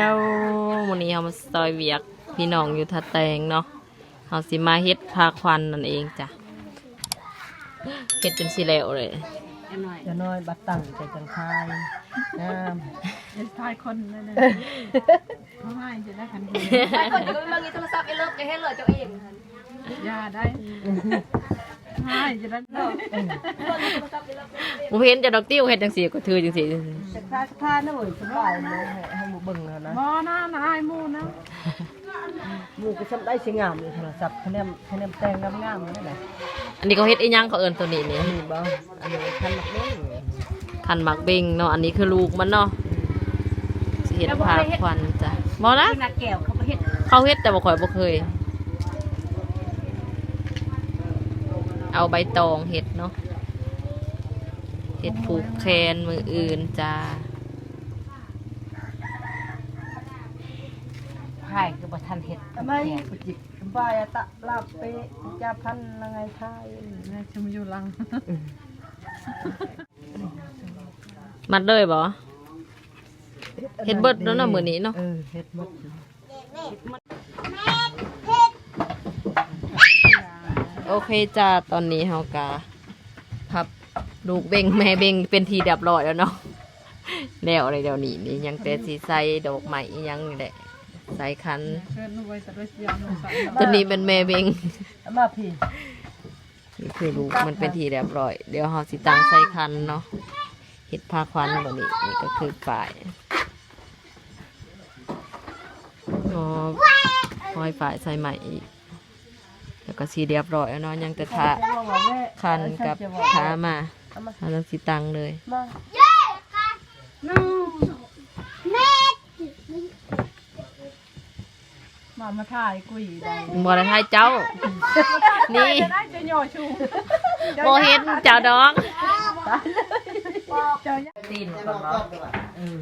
ลวันนี้เฮามาซอยเวียกพี่น้องอยู่ทะแตงเนาะเฮาสิมาเฮ็ดพาควันนั่นเองจ้ะเฮ็ดจนสิแล้วเลยจะน้อยบัดตั้งใจจังคายงามจะทายคนเลยนะเขาให้จะได้คันดีไอ้คนจะไปมางี้โทรศัพท์ไอ้เลิกจะให้เลยเจ้าเองค่ะยาได้ให้ จะได้เลิกบ่เห็นจะดอกติ้วเฮ็ดจังซี่ก็ถือจังซี่จะคายคายนะเว้ยสบายเลยให้ให้หมู่เบิ่งแล้วนะบ่นะนายมูนะหมู่ก็สำได้สิงามอยู่โทรศัพท์คะแนนคะแนนแต่งงามๆนั่นแหละอันนี้เขาเฮ็ดอีหยังเขาเอิ้นตัวนี้นี่อันนี้บ่อันนี้คันมักเล่นคันหมักเบงเนาะอันนี้คือลูกมันเนาะสิเฮ็ดพาควันจ้ะบ่นะนักแก้วเขาไปเห็ดเขาเฮ็ดแต่บ่ข่อยบ่เคย เอาใบตองเฮ็ดเนาะเฮ็ดผูกแขนมืออื่นจ้าไผ่คือบ่ทันเห็ดทำไมกุจิกบายอะตะลาบเปจะพันละไงทายนายชมอยู่ลัง มัดเลยบ่เฮ็ดเบิดแล้วเนาะมื้อนี้เนาะเออเฮ็ดหมด โอเคจ้าตอนนี้เฮากะพับลูกเบ่งแม่เบ่งเป็นทีเรียบร้อยแล้วเนาะแล้วอะไรเดี๋ยวนี้นี่ยังแต่สิใสดอกไม้อีหยังนี่แหละใส่คันเกินไว้แต่ด้วยยามใส่ตัวนี้เป็นแม่เบ่งมาพี่นี่คือลูกมันเป็นทีเรียบร้อย เดี๋ยวเฮาสิตังใส่คันเนาะเฮ็ดผ้าควันแบบนี้นี่ก็คือฝ่ายอ๋อห้อยฝ่ายใส่ใหม่อีก แล้วก็สีเรียบร้อยแล้วเนาะยังแต่ทาว่าว่าแม่คันกับขามาเอามาเอาแล้วสิตังเลยมามามาถ่ายกุยได้บ่ได้ทายเจ้า นี่จะได้จะย่อชูบ่เห็นเจ้าดอกเจ้าตีนก่อนเนาะอืม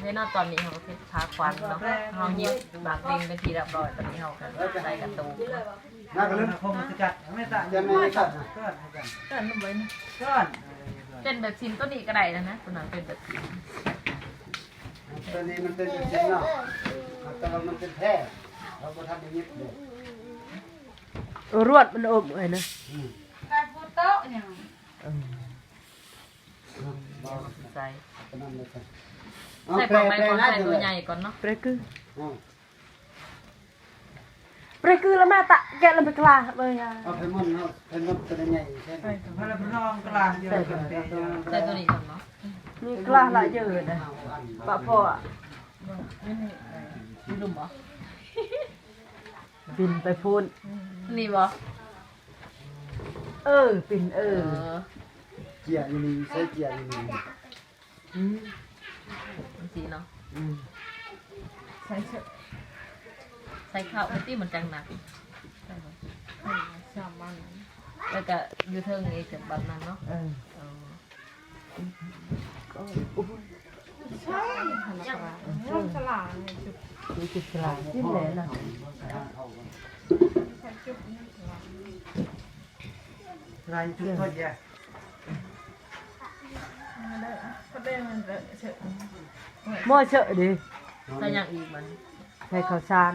เฮ้ยเนาะตอนนี้เขาก็คือพาควันเนาะเฮายิบบากเด้งเป็นทีเรียบร้อยตอนนี้เฮาก็ได้กระตู กน่าก็เล่นคงสกัดไม่ต่างยังไม่ตัดก้อนกันเกินลงไปนะก้อนเป็นแบบซิมตัวนี้ก็ได้แล้วนะตัวนั้นเป็นแบบซิมตัวนี้มันเป็นแบบนี้เนาะแต่ว่ามันเป็นแท้เราก็ทำอย่างนี้เลยเออรวดมันอมเลยนะใส่ก็นั่นเลยครับใส่ปลอกไม้ก่อนใส่ตัวใหญ่ก่อนเนาะ เปรคือเปรคือแล้วแม่ตะแกะแล้วไปกลาเลยอะเอาเพมันเนาะเพมันตัวใหญ่ใช่ไหมพลังน้องกลางเยอะกันใส่ตัวนี้ก่อนเนาะมีกลาหลายเยอะนะปะพ่ออะมีลุมบ่ปินไปพูนนี่บ่เออปินเอเอออเจียอยู่นี่ใช้เจียอยู่นี่อืมมันสีเนาะอืมใส่เสื้อ ใส่ข้าวมันตีเหมือนจังหนักใส่บ่สามวันแล้วก็อยู่เทิงนี่จะแบบนั้นเนาะเออเออก็อุ้ยร่มฉลาดเนี่ยจุดมีจิตกลาจิ้มแหลนะใส่จุดนี่ฉลาดลายทุกคนแย่มาได้ก็ได้มันจะเฉยหม้อเชอะดิใส่อย่างอีกมันให้ข้าวสาร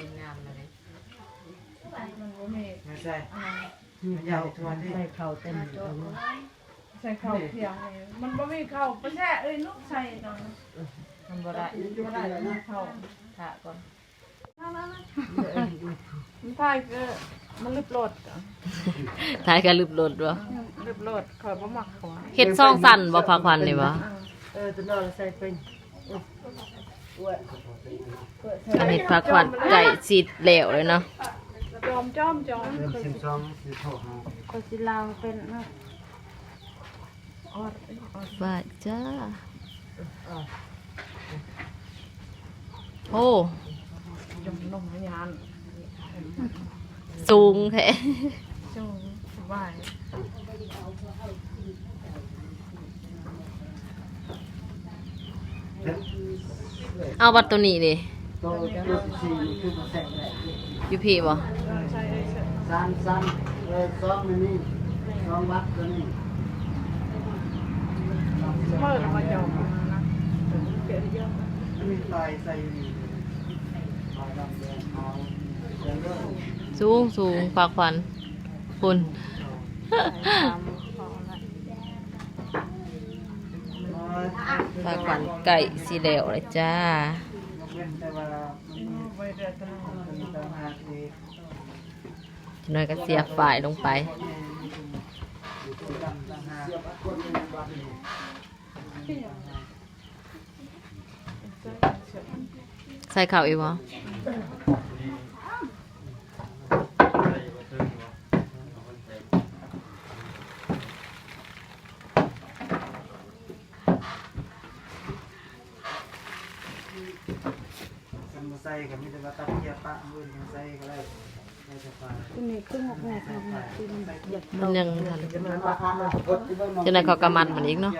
ะมาได้มันเฉยอ้าวนี่มือให้กินเนี่ยเอากินเป๊ปซี่น้ำเป๊ปซี่มันบ่เสร็จสิเฮ็ดอันยังไปนี่ก็ซ้ำกันเนาะสามเล่นงามเลยมันก็มีไม่ใช่นี่เขาใส่ข้าวเต็มเลยใส่ข้าวเพียงเลยมันบ่มีข้าวไปแช่เอ้ยลูกใส่ตอนมันบ่ได้บ่ได้แล้วนะข้าวถ้าก่อนมันทายก็มันลึบโลดอะทายกันลืบโลดบ่ลึบโลดคอยบ่มักขวาเฮ็ดซองสั่นบ่พักวันนี่บ่เออตัวนอนใส่เป็นอัน เฮ็ดพักวันไก่สิแล้วเลยเนาะจอมจ้อมจอมเริ่มสิบสองสิบหกก็สิลาวเป็นนะออบาจ้าโอ้จมนมยานสูงแท้จงสบาย เอาบัตรตัวนี้ดิตัวตัวสี่คือมาแทงได้อยูพี่บ่ใช่ได้เสร็จสามสามเออสองนี่นี่สองวัดตัวนี้เปิดมาจอนะเกิดเยอะมีลายใส่ลายดำแดงขาวสูงสูงฝากฟันคุณ ฝากฟันไก่สีเหลวเลยจ้าจะน้อยก็เสียบฝ่ายลงไปใส่ข้าวอีกบ่มันมาใส่กับมีแต่ว่าตัดเกียร์ปะ ยังใส่ก็ได้ได้จะปลานี้ขึ้นหกแม่ทำแบบที่มันแบบหยัดมันยังทันจะมาปลาคามาพดที่บ้านจะไหนเขากำมันมันอีกเนาะ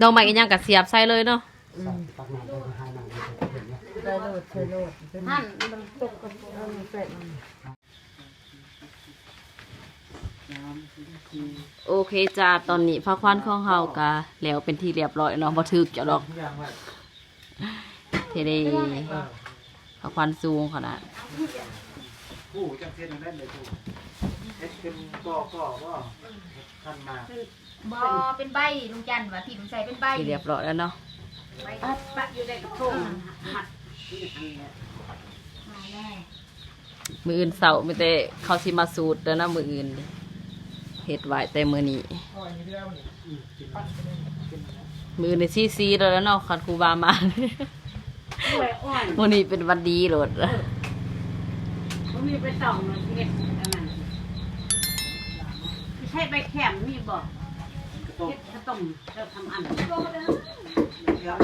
ดอกไม้อีกอยังกับเสียบใส่เลยเนาะโอเคจ้าตอนนี้พระควันของเฮากะแล้วเป็นที่เรียบร้อยเนาะบ่ถึกจะดอกทุกอย่างว่า เทเดพระควันสูงขนาดผู้จังเส้นนั่นเลยผู้เฮ็ดเป็นก่อก่อว่าขั้นมาบ่เป็นใบลุงจันทร์ว่าที่ลุงใส่เป็นใบที่เรียบร้อยแล้วเนาะใบปะอยู่ในกระทงหัดมาแน่มืออื่นเสาร์มีแต่เขาสิมาสูตรแล้วนะมืออื่นเฮ็ดไว้แต่มื้อนี้ มือในซีซีแล้วแล้วเนาะคันครูบามาด้วยอ่อนมื้อนี้เป็นวันดีโลดมันมีไปต่องเห็ดอันนั้นไม่ใช่ใบแขมมีบอกกระต้มเห็ดกระต้มเราทำอันเกี๊ยว